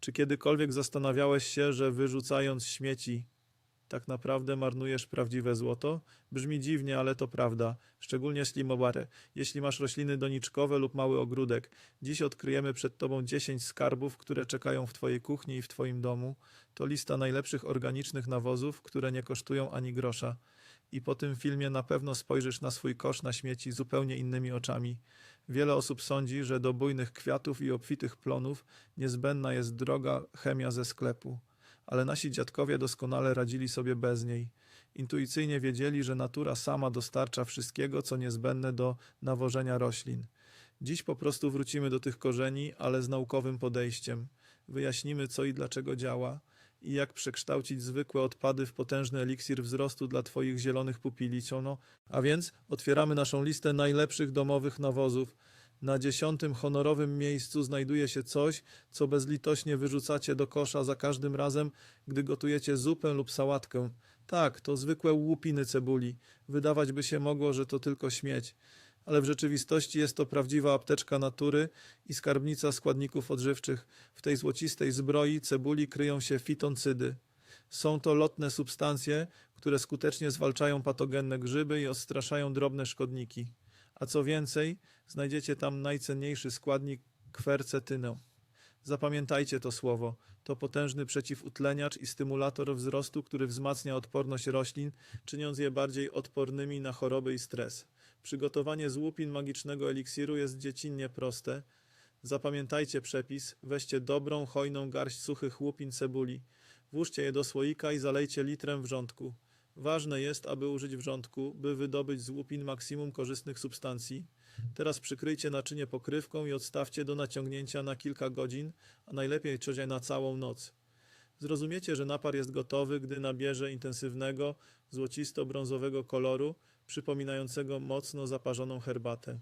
Czy kiedykolwiek zastanawiałeś się, że wyrzucając śmieci, tak naprawdę marnujesz prawdziwe złoto? Brzmi dziwnie, ale to prawda. Szczególnie ślimowate. Jeśli masz rośliny doniczkowe lub mały ogródek, dziś odkryjemy przed Tobą 10 skarbów, które czekają w Twojej kuchni i w Twoim domu. To lista najlepszych organicznych nawozów, które nie kosztują ani grosza. I po tym filmie na pewno spojrzysz na swój kosz na śmieci zupełnie innymi oczami. Wiele osób sądzi, że do bujnych kwiatów i obfitych plonów niezbędna jest droga chemia ze sklepu ale nasi dziadkowie doskonale radzili sobie bez niej. Intuicyjnie wiedzieli, że natura sama dostarcza wszystkiego, co niezbędne do nawożenia roślin. Dziś po prostu wrócimy do tych korzeni, ale z naukowym podejściem. Wyjaśnimy, co i dlaczego działa i jak przekształcić zwykłe odpady w potężny eliksir wzrostu dla Twoich zielonych pupili. No, a więc otwieramy naszą listę najlepszych domowych nawozów. Na dziesiątym honorowym miejscu znajduje się coś, co bezlitośnie wyrzucacie do kosza za każdym razem, gdy gotujecie zupę lub sałatkę. Tak, to zwykłe łupiny cebuli. Wydawać by się mogło, że to tylko śmieć. Ale w rzeczywistości jest to prawdziwa apteczka natury i skarbnica składników odżywczych. W tej złocistej zbroi cebuli kryją się fitoncydy. Są to lotne substancje, które skutecznie zwalczają patogenne grzyby i odstraszają drobne szkodniki. A co więcej, znajdziecie tam najcenniejszy składnik kwercetynę. Zapamiętajcie to słowo. To potężny przeciwutleniacz i stymulator wzrostu, który wzmacnia odporność roślin, czyniąc je bardziej odpornymi na choroby i stres. Przygotowanie z łupin magicznego eliksiru jest dziecinnie proste. Zapamiętajcie przepis. Weźcie dobrą, hojną garść suchych łupin cebuli. Włóżcie je do słoika i zalejcie litrem wrzątku. Ważne jest, aby użyć wrzątku, by wydobyć z łupin maksimum korzystnych substancji. Teraz przykryjcie naczynie pokrywką i odstawcie do naciągnięcia na kilka godzin, a najlepiej trzecie na całą noc. Zrozumiecie, że napar jest gotowy, gdy nabierze intensywnego, złocisto-brązowego koloru, przypominającego mocno zaparzoną herbatę.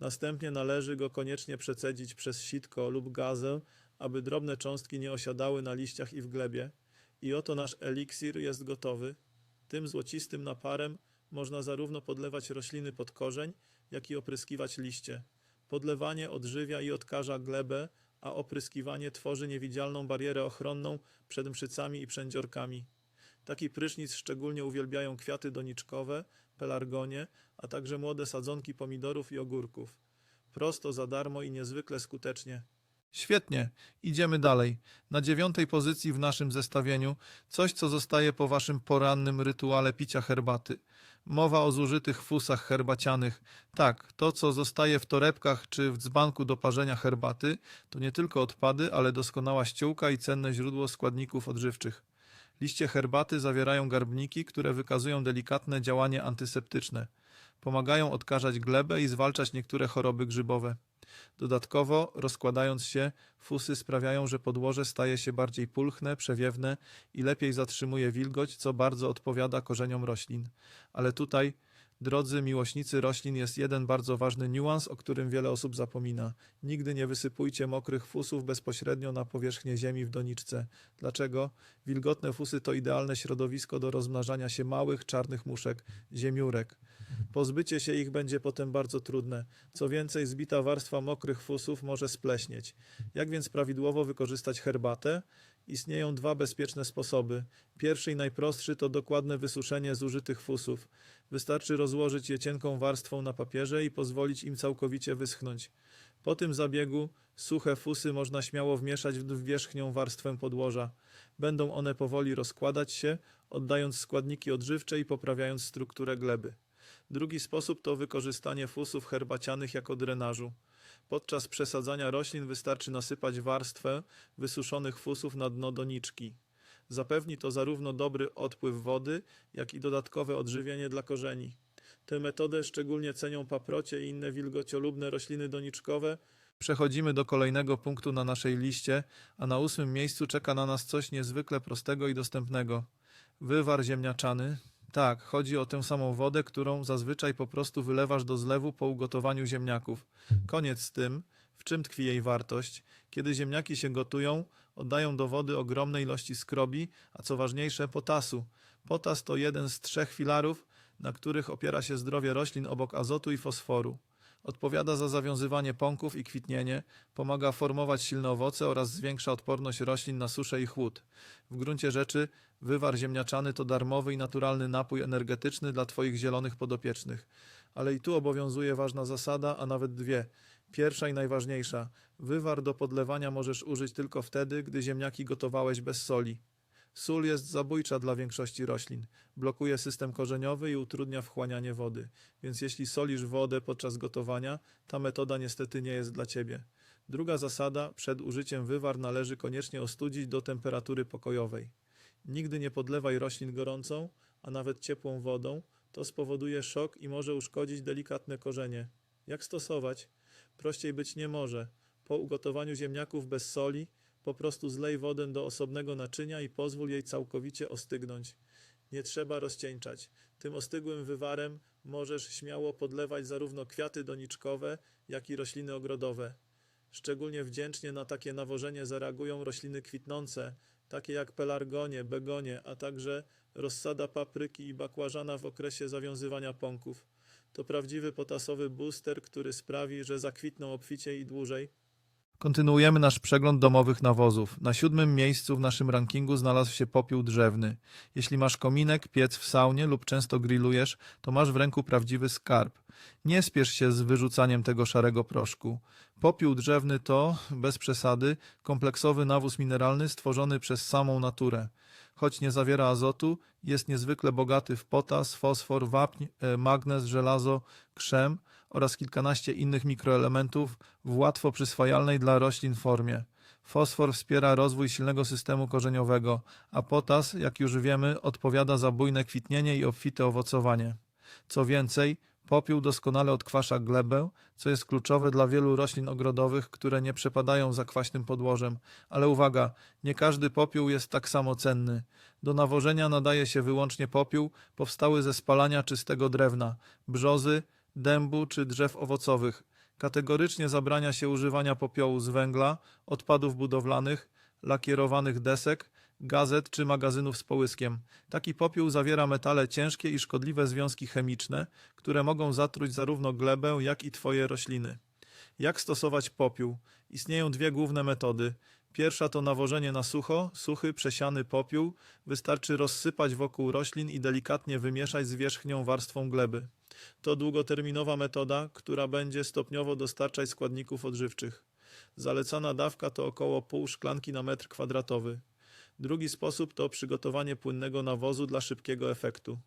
Następnie należy go koniecznie przecedzić przez sitko lub gazę, aby drobne cząstki nie osiadały na liściach i w glebie. I oto nasz eliksir jest gotowy. Tym złocistym naparem można zarówno podlewać rośliny pod korzeń, jak i opryskiwać liście. Podlewanie odżywia i odkaża glebę, a opryskiwanie tworzy niewidzialną barierę ochronną przed mszycami i przędziorkami. Taki prysznic szczególnie uwielbiają kwiaty doniczkowe, pelargonie, a także młode sadzonki pomidorów i ogórków. Prosto, za darmo i niezwykle skutecznie. Świetnie, idziemy dalej. Na dziewiątej pozycji w naszym zestawieniu coś, co zostaje po waszym porannym rytuale picia herbaty. Mowa o zużytych fusach herbacianych. Tak, to co zostaje w torebkach czy w dzbanku do parzenia herbaty, to nie tylko odpady, ale doskonała ściółka i cenne źródło składników odżywczych. Liście herbaty zawierają garbniki, które wykazują delikatne działanie antyseptyczne. Pomagają odkażać glebę i zwalczać niektóre choroby grzybowe. Dodatkowo, rozkładając się, fusy sprawiają, że podłoże staje się bardziej pulchne, przewiewne i lepiej zatrzymuje wilgoć, co bardzo odpowiada korzeniom roślin. Ale tutaj, drodzy miłośnicy roślin, jest jeden bardzo ważny niuans, o którym wiele osób zapomina. Nigdy nie wysypujcie mokrych fusów bezpośrednio na powierzchnię ziemi w doniczce. Dlaczego? Wilgotne fusy to idealne środowisko do rozmnażania się małych, czarnych muszek, ziemiórek. Pozbycie się ich będzie potem bardzo trudne. Co więcej, zbita warstwa mokrych fusów może spleśnieć. Jak więc prawidłowo wykorzystać herbatę? Istnieją dwa bezpieczne sposoby. Pierwszy i najprostszy to dokładne wysuszenie zużytych fusów. Wystarczy rozłożyć je cienką warstwą na papierze i pozwolić im całkowicie wyschnąć. Po tym zabiegu suche fusy można śmiało wmieszać w wierzchnią warstwę podłoża. Będą one powoli rozkładać się, oddając składniki odżywcze i poprawiając strukturę gleby. Drugi sposób to wykorzystanie fusów herbacianych jako drenażu. Podczas przesadzania roślin wystarczy nasypać warstwę wysuszonych fusów na dno doniczki. Zapewni to zarówno dobry odpływ wody, jak i dodatkowe odżywienie dla korzeni. Tę metodę szczególnie cenią paprocie i inne wilgociolubne rośliny doniczkowe. Przechodzimy do kolejnego punktu na naszej liście, a na ósmym miejscu czeka na nas coś niezwykle prostego i dostępnego. Wywar ziemniaczany. Tak, chodzi o tę samą wodę, którą zazwyczaj po prostu wylewasz do zlewu po ugotowaniu ziemniaków. Koniec z tym, w czym tkwi jej wartość. Kiedy ziemniaki się gotują, oddają do wody ogromne ilości skrobi, a co ważniejsze, potasu. Potas to jeden z trzech filarów, na których opiera się zdrowie roślin obok azotu i fosforu. Odpowiada za zawiązywanie pąków i kwitnienie, pomaga formować silne owoce oraz zwiększa odporność roślin na suszę i chłód. W gruncie rzeczy wywar ziemniaczany to darmowy i naturalny napój energetyczny dla Twoich zielonych podopiecznych. Ale i tu obowiązuje ważna zasada, a nawet dwie. Pierwsza i najważniejsza. Wywar do podlewania możesz użyć tylko wtedy, gdy ziemniaki gotowałeś bez soli. Sól jest zabójcza dla większości roślin. Blokuje system korzeniowy i utrudnia wchłanianie wody. Więc jeśli solisz wodę podczas gotowania, ta metoda niestety nie jest dla Ciebie. Druga zasada, przed użyciem wywar należy koniecznie ostudzić do temperatury pokojowej. Nigdy nie podlewaj roślin gorącą, a nawet ciepłą wodą, to spowoduje szok i może uszkodzić delikatne korzenie. Jak stosować? Prościej być nie może. Po ugotowaniu ziemniaków bez soli, po prostu zlej wodę do osobnego naczynia i pozwól jej całkowicie ostygnąć. Nie trzeba rozcieńczać. Tym ostygłym wywarem możesz śmiało podlewać zarówno kwiaty doniczkowe, jak i rośliny ogrodowe. Szczególnie wdzięcznie na takie nawożenie zareagują rośliny kwitnące, takie jak pelargonie, begonie, a także rozsada papryki i bakłażana w okresie zawiązywania pąków. To prawdziwy potasowy booster, który sprawi, że zakwitną obficie i dłużej. Kontynuujemy nasz przegląd domowych nawozów. Na siódmym miejscu w naszym rankingu znalazł się popiół drzewny. Jeśli masz kominek, piec w saunie lub często grillujesz, to masz w ręku prawdziwy skarb. Nie spiesz się z wyrzucaniem tego szarego proszku. Popiół drzewny to, bez przesady, kompleksowy nawóz mineralny stworzony przez samą naturę. Choć nie zawiera azotu, jest niezwykle bogaty w potas, fosfor, wapń, e, magnez, żelazo, krzem oraz kilkanaście innych mikroelementów w łatwo przyswajalnej dla roślin formie. Fosfor wspiera rozwój silnego systemu korzeniowego, a potas, jak już wiemy, odpowiada za bujne kwitnienie i obfite owocowanie. Co więcej, popiół doskonale odkwasza glebę, co jest kluczowe dla wielu roślin ogrodowych, które nie przepadają za kwaśnym podłożem. Ale uwaga, nie każdy popiół jest tak samo cenny. Do nawożenia nadaje się wyłącznie popiół powstały ze spalania czystego drewna, brzozy, dębu czy drzew owocowych. Kategorycznie zabrania się używania popiołu z węgla, odpadów budowlanych, lakierowanych desek, gazet czy magazynów z połyskiem. Taki popiół zawiera metale ciężkie i szkodliwe związki chemiczne, które mogą zatruć zarówno glebę, jak i Twoje rośliny. Jak stosować popiół? Istnieją dwie główne metody. Pierwsza to nawożenie na sucho, suchy, przesiany popiół. Wystarczy rozsypać wokół roślin i delikatnie wymieszać z wierzchnią warstwą gleby. To długoterminowa metoda, która będzie stopniowo dostarczać składników odżywczych. Zalecana dawka to około pół szklanki na metr kwadratowy. Drugi sposób to przygotowanie płynnego nawozu dla szybkiego efektu.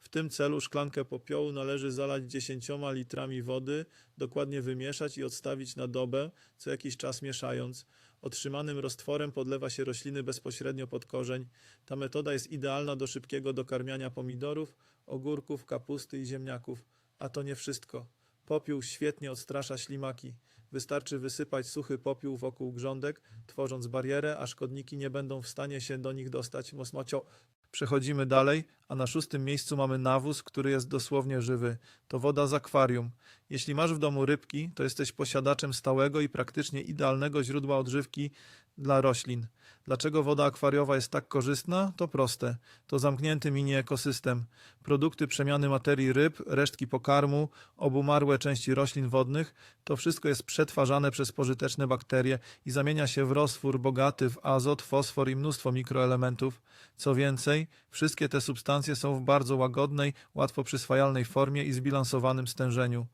W tym celu szklankę popiołu należy zalać 10 litrami wody, dokładnie wymieszać i odstawić na dobę, co jakiś czas mieszając. Otrzymanym roztworem podlewa się rośliny bezpośrednio pod korzeń. Ta metoda jest idealna do szybkiego dokarmiania pomidorów, ogórków, kapusty i ziemniaków. A to nie wszystko. Popiół świetnie odstrasza ślimaki. Wystarczy wysypać suchy popiół wokół grządek, tworząc barierę, a szkodniki nie będą w stanie się do nich dostać. Mosmacio. Przechodzimy dalej, a na szóstym miejscu mamy nawóz, który jest dosłownie żywy. To woda z akwarium. Jeśli masz w domu rybki, to jesteś posiadaczem stałego i praktycznie idealnego źródła odżywki dla roślin. Dlaczego woda akwariowa jest tak korzystna? To proste. To zamknięty mini ekosystem. Produkty przemiany materii ryb, resztki pokarmu, obumarłe części roślin wodnych to wszystko jest przetwarzane przez pożyteczne bakterie i zamienia się w roztwór bogaty w azot, fosfor i mnóstwo mikroelementów. Co więcej, wszystkie te substancje są w bardzo łagodnej, łatwo przyswajalnej formie i zbilansowanym stężeniu.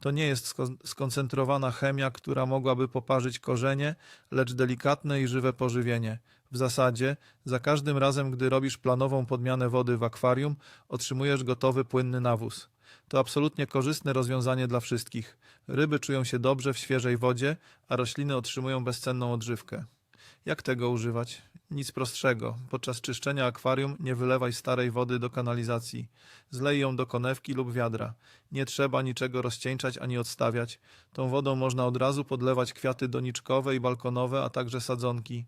To nie jest sko- skoncentrowana chemia, która mogłaby poparzyć korzenie, lecz delikatne i żywe pożywienie. W zasadzie, za każdym razem, gdy robisz planową podmianę wody w akwarium, otrzymujesz gotowy płynny nawóz. To absolutnie korzystne rozwiązanie dla wszystkich. Ryby czują się dobrze w świeżej wodzie, a rośliny otrzymują bezcenną odżywkę. Jak tego używać? Nic prostszego. Podczas czyszczenia akwarium nie wylewaj starej wody do kanalizacji. Zlej ją do konewki lub wiadra. Nie trzeba niczego rozcieńczać ani odstawiać. Tą wodą można od razu podlewać kwiaty doniczkowe i balkonowe, a także sadzonki.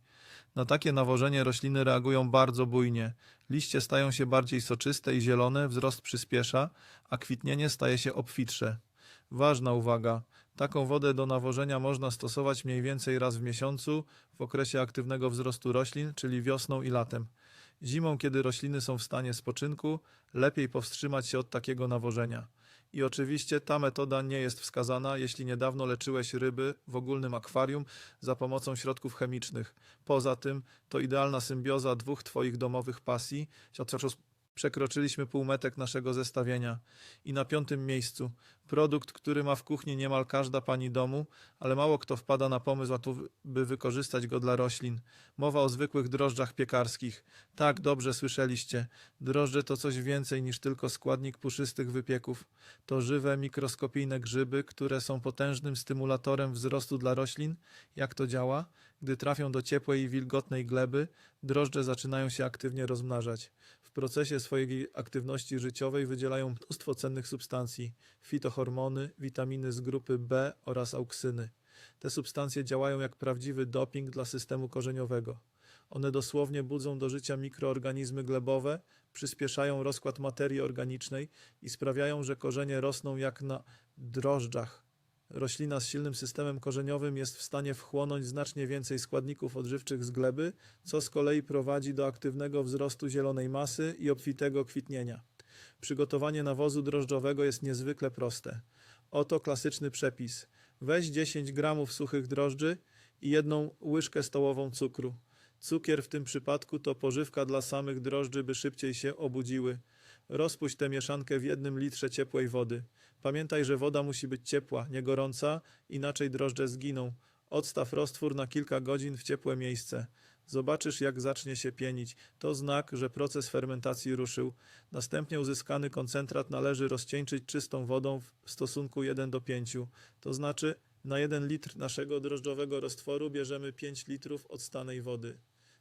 Na takie nawożenie rośliny reagują bardzo bujnie. Liście stają się bardziej soczyste i zielone, wzrost przyspiesza, a kwitnienie staje się obfitsze. Ważna uwaga. Taką wodę do nawożenia można stosować mniej więcej raz w miesiącu w okresie aktywnego wzrostu roślin, czyli wiosną i latem. Zimą, kiedy rośliny są w stanie spoczynku, lepiej powstrzymać się od takiego nawożenia. I oczywiście ta metoda nie jest wskazana, jeśli niedawno leczyłeś ryby w ogólnym akwarium za pomocą środków chemicznych. Poza tym to idealna symbioza dwóch Twoich domowych pasji. Przekroczyliśmy półmetek naszego zestawienia. I na piątym miejscu produkt, który ma w kuchni niemal każda pani domu, ale mało kto wpada na pomysł, by wykorzystać go dla roślin. Mowa o zwykłych drożdżach piekarskich. Tak, dobrze słyszeliście. Drożdże to coś więcej niż tylko składnik puszystych wypieków. To żywe, mikroskopijne grzyby, które są potężnym stymulatorem wzrostu dla roślin. Jak to działa? Gdy trafią do ciepłej i wilgotnej gleby, drożdże zaczynają się aktywnie rozmnażać. Procesie swojej aktywności życiowej wydzielają mnóstwo cennych substancji, fitohormony, witaminy z grupy B oraz auksyny. Te substancje działają jak prawdziwy doping dla systemu korzeniowego. One dosłownie budzą do życia mikroorganizmy glebowe, przyspieszają rozkład materii organicznej i sprawiają, że korzenie rosną jak na drożdżach. Roślina z silnym systemem korzeniowym jest w stanie wchłonąć znacznie więcej składników odżywczych z gleby, co z kolei prowadzi do aktywnego wzrostu zielonej masy i obfitego kwitnienia. Przygotowanie nawozu drożdżowego jest niezwykle proste. Oto klasyczny przepis. Weź 10 gramów suchych drożdży i jedną łyżkę stołową cukru. Cukier w tym przypadku to pożywka dla samych drożdży, by szybciej się obudziły. Rozpuść tę mieszankę w jednym litrze ciepłej wody. Pamiętaj, że woda musi być ciepła, nie gorąca, inaczej drożdże zginą. Odstaw roztwór na kilka godzin w ciepłe miejsce. Zobaczysz, jak zacznie się pienić. To znak, że proces fermentacji ruszył. Następnie uzyskany koncentrat należy rozcieńczyć czystą wodą w stosunku 1 do 5. To znaczy, na 1 litr naszego drożdżowego roztworu bierzemy 5 litrów odstanej wody.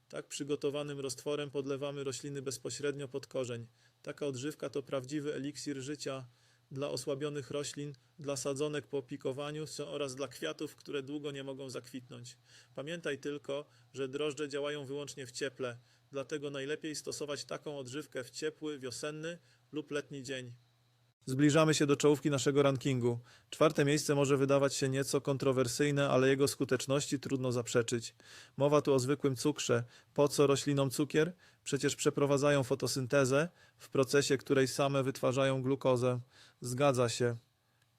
Tak przygotowanym roztworem podlewamy rośliny bezpośrednio pod korzeń. Taka odżywka to prawdziwy eliksir życia dla osłabionych roślin, dla sadzonek po pikowaniu oraz dla kwiatów, które długo nie mogą zakwitnąć. Pamiętaj tylko, że drożdże działają wyłącznie w cieple, dlatego najlepiej stosować taką odżywkę w ciepły, wiosenny lub letni dzień. Zbliżamy się do czołówki naszego rankingu. Czwarte miejsce może wydawać się nieco kontrowersyjne, ale jego skuteczności trudno zaprzeczyć. Mowa tu o zwykłym cukrze. Po co roślinom cukier? Przecież przeprowadzają fotosyntezę, w procesie której same wytwarzają glukozę. Zgadza się.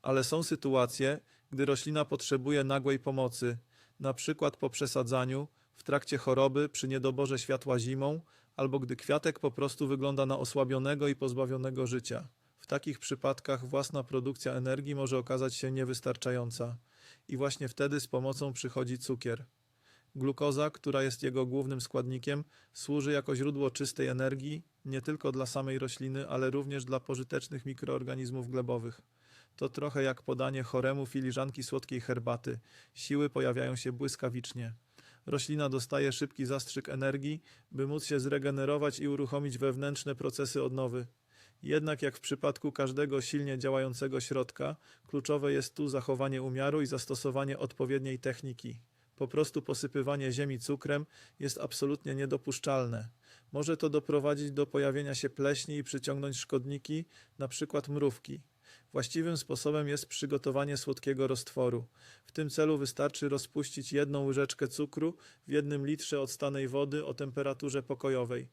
Ale są sytuacje, gdy roślina potrzebuje nagłej pomocy, na przykład po przesadzaniu, w trakcie choroby, przy niedoborze światła zimą, albo gdy kwiatek po prostu wygląda na osłabionego i pozbawionego życia. W takich przypadkach własna produkcja energii może okazać się niewystarczająca i właśnie wtedy z pomocą przychodzi cukier. Glukoza, która jest jego głównym składnikiem, służy jako źródło czystej energii nie tylko dla samej rośliny, ale również dla pożytecznych mikroorganizmów glebowych. To trochę jak podanie choremu filiżanki słodkiej herbaty. Siły pojawiają się błyskawicznie. Roślina dostaje szybki zastrzyk energii, by móc się zregenerować i uruchomić wewnętrzne procesy odnowy. Jednak jak w przypadku każdego silnie działającego środka, kluczowe jest tu zachowanie umiaru i zastosowanie odpowiedniej techniki. Po prostu posypywanie ziemi cukrem jest absolutnie niedopuszczalne. Może to doprowadzić do pojawienia się pleśni i przyciągnąć szkodniki, np. mrówki. Właściwym sposobem jest przygotowanie słodkiego roztworu. W tym celu wystarczy rozpuścić jedną łyżeczkę cukru w jednym litrze odstanej wody o temperaturze pokojowej.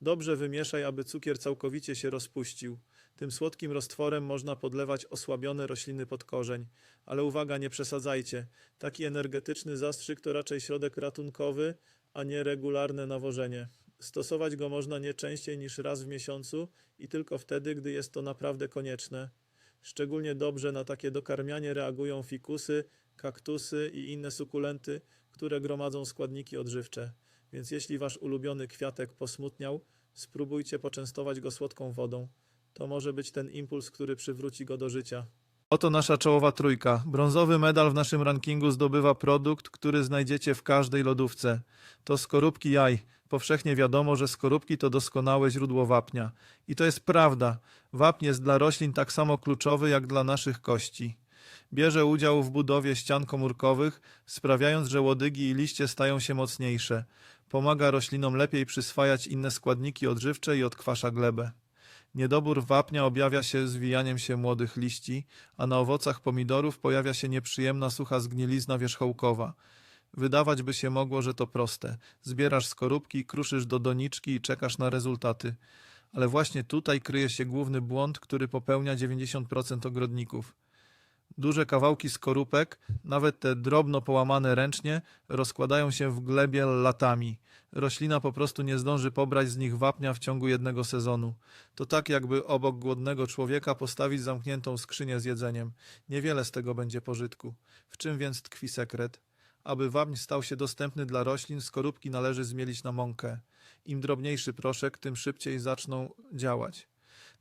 Dobrze wymieszaj, aby cukier całkowicie się rozpuścił. Tym słodkim roztworem można podlewać osłabione rośliny pod korzeń. Ale uwaga, nie przesadzajcie. Taki energetyczny zastrzyk to raczej środek ratunkowy, a nie regularne nawożenie. Stosować go można nie częściej niż raz w miesiącu i tylko wtedy, gdy jest to naprawdę konieczne. Szczególnie dobrze na takie dokarmianie reagują fikusy, kaktusy i inne sukulenty, które gromadzą składniki odżywcze. Więc jeśli wasz ulubiony kwiatek posmutniał, spróbujcie poczęstować go słodką wodą. To może być ten impuls, który przywróci go do życia. Oto nasza czołowa trójka. Brązowy medal w naszym rankingu zdobywa produkt, który znajdziecie w każdej lodówce. To skorupki jaj. Powszechnie wiadomo, że skorupki to doskonałe źródło wapnia. I to jest prawda. Wapń jest dla roślin tak samo kluczowy jak dla naszych kości. Bierze udział w budowie ścian komórkowych, sprawiając, że łodygi i liście stają się mocniejsze. Pomaga roślinom lepiej przyswajać inne składniki odżywcze i odkwasza glebę. Niedobór wapnia objawia się zwijaniem się młodych liści, a na owocach pomidorów pojawia się nieprzyjemna sucha zgnilizna wierzchołkowa. Wydawać by się mogło, że to proste. Zbierasz skorupki, kruszysz do doniczki i czekasz na rezultaty. Ale właśnie tutaj kryje się główny błąd, który popełnia 90% ogrodników. Duże kawałki skorupek, nawet te drobno połamane ręcznie, rozkładają się w glebie latami. Roślina po prostu nie zdąży pobrać z nich wapnia w ciągu jednego sezonu. To tak, jakby obok głodnego człowieka postawić zamkniętą skrzynię z jedzeniem. Niewiele z tego będzie pożytku. W czym więc tkwi sekret? Aby wapń stał się dostępny dla roślin, skorupki należy zmielić na mąkę. Im drobniejszy proszek, tym szybciej zaczną działać.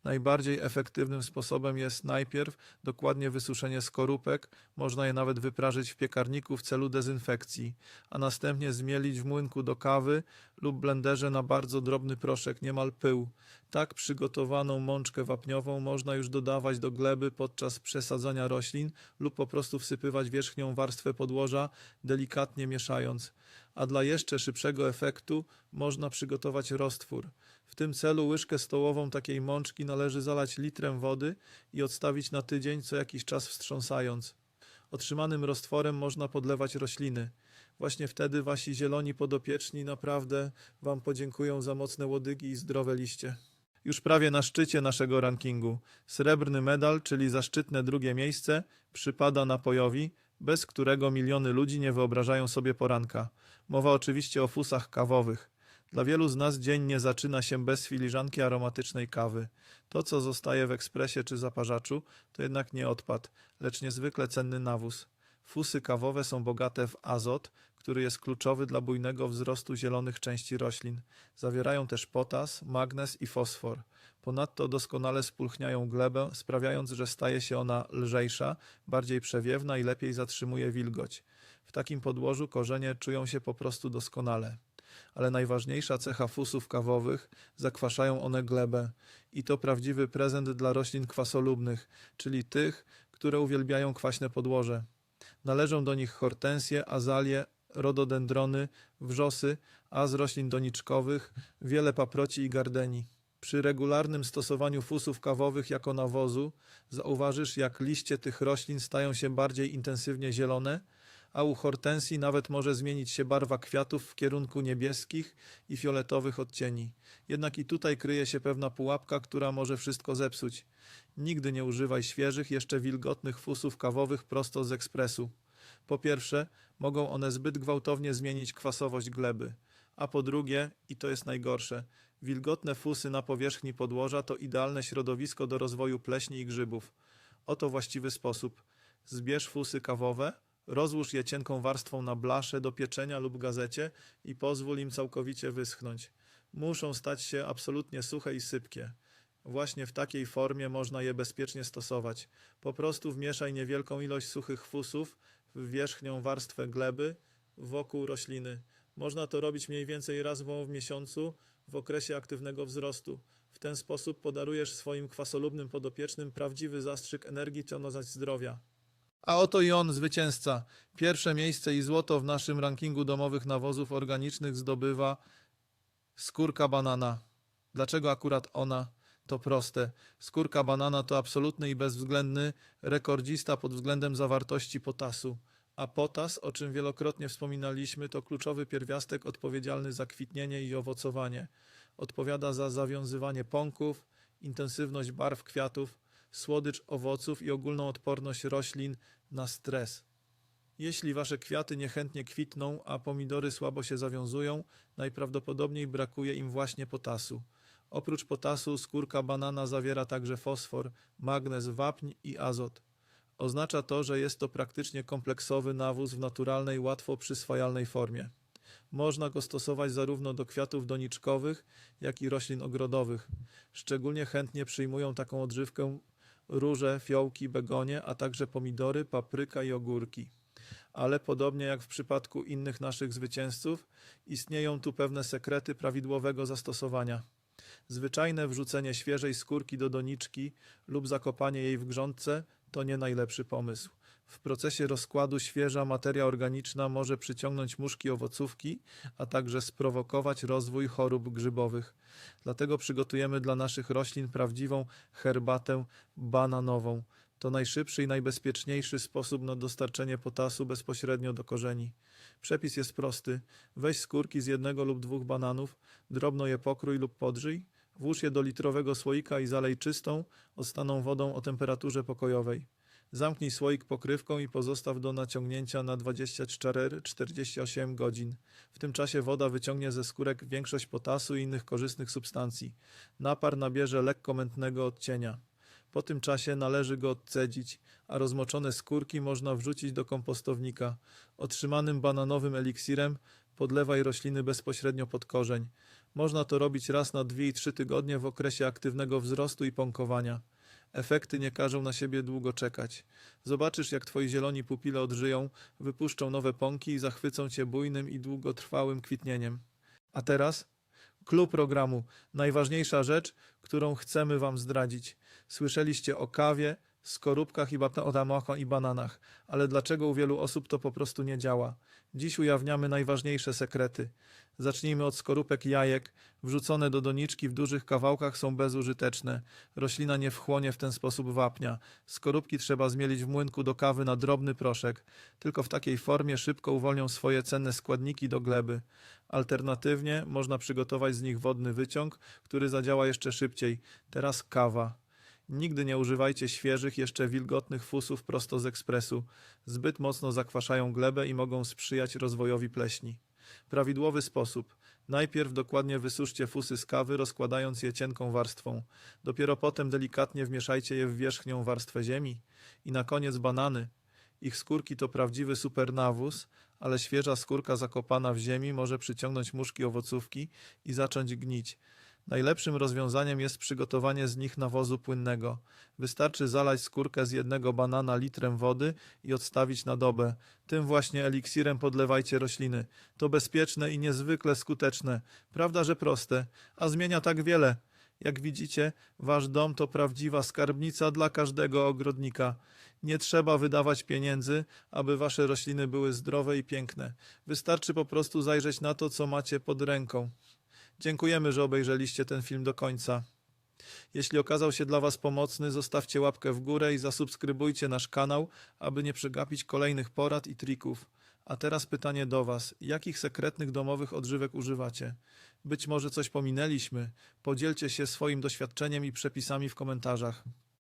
Najbardziej efektywnym sposobem jest najpierw dokładnie wysuszenie skorupek, można je nawet wyprażyć w piekarniku w celu dezynfekcji, a następnie zmielić w młynku do kawy lub blenderze na bardzo drobny proszek, niemal pył. Tak przygotowaną mączkę wapniową można już dodawać do gleby podczas przesadzania roślin lub po prostu wsypywać wierzchnią warstwę podłoża, delikatnie mieszając. A dla jeszcze szybszego efektu można przygotować roztwór. Tym celu łyżkę stołową takiej mączki należy zalać litrem wody i odstawić na tydzień, co jakiś czas wstrząsając. Otrzymanym roztworem można podlewać rośliny. Właśnie wtedy wasi zieloni podopieczni naprawdę wam podziękują za mocne łodygi i zdrowe liście. Już prawie na szczycie naszego rankingu. Srebrny medal, czyli zaszczytne drugie miejsce, przypada napojowi, bez którego miliony ludzi nie wyobrażają sobie poranka. Mowa oczywiście o fusach kawowych. Dla wielu z nas dzień nie zaczyna się bez filiżanki aromatycznej kawy. To, co zostaje w ekspresie czy zaparzaczu, to jednak nie odpad, lecz niezwykle cenny nawóz. Fusy kawowe są bogate w azot, który jest kluczowy dla bujnego wzrostu zielonych części roślin. Zawierają też potas, magnez i fosfor. Ponadto doskonale spulchniają glebę, sprawiając, że staje się ona lżejsza, bardziej przewiewna i lepiej zatrzymuje wilgoć. W takim podłożu korzenie czują się po prostu doskonale ale najważniejsza cecha fusów kawowych zakwaszają one glebę i to prawdziwy prezent dla roślin kwasolubnych, czyli tych, które uwielbiają kwaśne podłoże. Należą do nich hortensje, azalie, rododendrony, wrzosy, a z roślin doniczkowych wiele paproci i gardeni. Przy regularnym stosowaniu fusów kawowych jako nawozu zauważysz, jak liście tych roślin stają się bardziej intensywnie zielone, a u hortensji nawet może zmienić się barwa kwiatów w kierunku niebieskich i fioletowych odcieni. Jednak i tutaj kryje się pewna pułapka, która może wszystko zepsuć. Nigdy nie używaj świeżych, jeszcze wilgotnych fusów kawowych prosto z ekspresu. Po pierwsze, mogą one zbyt gwałtownie zmienić kwasowość gleby. A po drugie, i to jest najgorsze, wilgotne fusy na powierzchni podłoża to idealne środowisko do rozwoju pleśni i grzybów. Oto właściwy sposób. Zbierz fusy kawowe, Rozłóż je cienką warstwą na blasze do pieczenia lub gazecie i pozwól im całkowicie wyschnąć. Muszą stać się absolutnie suche i sypkie. Właśnie w takiej formie można je bezpiecznie stosować. Po prostu wmieszaj niewielką ilość suchych fusów w wierzchnią warstwę gleby wokół rośliny. Można to robić mniej więcej raz w miesiącu w okresie aktywnego wzrostu. W ten sposób podarujesz swoim kwasolubnym podopiecznym prawdziwy zastrzyk energii, zaś zdrowia. A oto i on, zwycięzca. Pierwsze miejsce i złoto w naszym rankingu domowych nawozów organicznych zdobywa skórka banana. Dlaczego akurat ona? To proste. Skórka banana to absolutny i bezwzględny rekordzista pod względem zawartości potasu. A potas, o czym wielokrotnie wspominaliśmy, to kluczowy pierwiastek odpowiedzialny za kwitnienie i owocowanie. Odpowiada za zawiązywanie pąków, intensywność barw kwiatów, słodycz owoców i ogólną odporność roślin na stres. Jeśli wasze kwiaty niechętnie kwitną, a pomidory słabo się zawiązują, najprawdopodobniej brakuje im właśnie potasu. Oprócz potasu skórka banana zawiera także fosfor, magnez, wapń i azot. Oznacza to, że jest to praktycznie kompleksowy nawóz w naturalnej, łatwo przyswajalnej formie. Można go stosować zarówno do kwiatów doniczkowych, jak i roślin ogrodowych. Szczególnie chętnie przyjmują taką odżywkę róże, fiołki, begonie, a także pomidory, papryka i ogórki. Ale podobnie jak w przypadku innych naszych zwycięzców, istnieją tu pewne sekrety prawidłowego zastosowania. Zwyczajne wrzucenie świeżej skórki do doniczki lub zakopanie jej w grządce to nie najlepszy pomysł. W procesie rozkładu świeża materia organiczna może przyciągnąć muszki owocówki, a także sprowokować rozwój chorób grzybowych. Dlatego przygotujemy dla naszych roślin prawdziwą herbatę bananową. To najszybszy i najbezpieczniejszy sposób na dostarczenie potasu bezpośrednio do korzeni. Przepis jest prosty. Weź skórki z jednego lub dwóch bananów, drobno je pokrój lub podrzyj, Włóż je do litrowego słoika i zalej czystą, odstaną wodą o temperaturze pokojowej. Zamknij słoik pokrywką i pozostaw do naciągnięcia na 24-48 godzin. W tym czasie woda wyciągnie ze skórek większość potasu i innych korzystnych substancji. Napar nabierze lekko mętnego odcienia. Po tym czasie należy go odcedzić, a rozmoczone skórki można wrzucić do kompostownika. Otrzymanym bananowym eliksirem podlewaj rośliny bezpośrednio pod korzeń. Można to robić raz na 2 i 3 tygodnie w okresie aktywnego wzrostu i pąkowania. Efekty nie każą na siebie długo czekać. Zobaczysz, jak twoi zieloni pupile odżyją, wypuszczą nowe pąki i zachwycą cię bujnym i długotrwałym kwitnieniem. A teraz? Klub programu. Najważniejsza rzecz, którą chcemy wam zdradzić. Słyszeliście o kawie, skorupkach i, ba- i bananach, ale dlaczego u wielu osób to po prostu nie działa? Dziś ujawniamy najważniejsze sekrety. Zacznijmy od skorupek jajek. Wrzucone do doniczki w dużych kawałkach są bezużyteczne. Roślina nie wchłonie w ten sposób wapnia. Skorupki trzeba zmielić w młynku do kawy na drobny proszek. Tylko w takiej formie szybko uwolnią swoje cenne składniki do gleby. Alternatywnie można przygotować z nich wodny wyciąg, który zadziała jeszcze szybciej. Teraz kawa. Nigdy nie używajcie świeżych, jeszcze wilgotnych fusów prosto z ekspresu. Zbyt mocno zakwaszają glebę i mogą sprzyjać rozwojowi pleśni. Prawidłowy sposób. Najpierw dokładnie wysuszcie fusy z kawy, rozkładając je cienką warstwą. Dopiero potem delikatnie wmieszajcie je w wierzchnią warstwę ziemi. I na koniec banany. Ich skórki to prawdziwy supernawóz, ale świeża skórka zakopana w ziemi może przyciągnąć muszki owocówki i zacząć gnić. Najlepszym rozwiązaniem jest przygotowanie z nich nawozu płynnego. Wystarczy zalać skórkę z jednego banana litrem wody i odstawić na dobę. Tym właśnie eliksirem podlewajcie rośliny. To bezpieczne i niezwykle skuteczne. Prawda, że proste, a zmienia tak wiele. Jak widzicie, wasz dom to prawdziwa skarbnica dla każdego ogrodnika. Nie trzeba wydawać pieniędzy, aby wasze rośliny były zdrowe i piękne. Wystarczy po prostu zajrzeć na to, co macie pod ręką. Dziękujemy, że obejrzeliście ten film do końca. Jeśli okazał się dla Was pomocny, zostawcie łapkę w górę i zasubskrybujcie nasz kanał, aby nie przegapić kolejnych porad i trików. A teraz pytanie do Was: jakich sekretnych domowych odżywek używacie? Być może coś pominęliśmy. Podzielcie się swoim doświadczeniem i przepisami w komentarzach.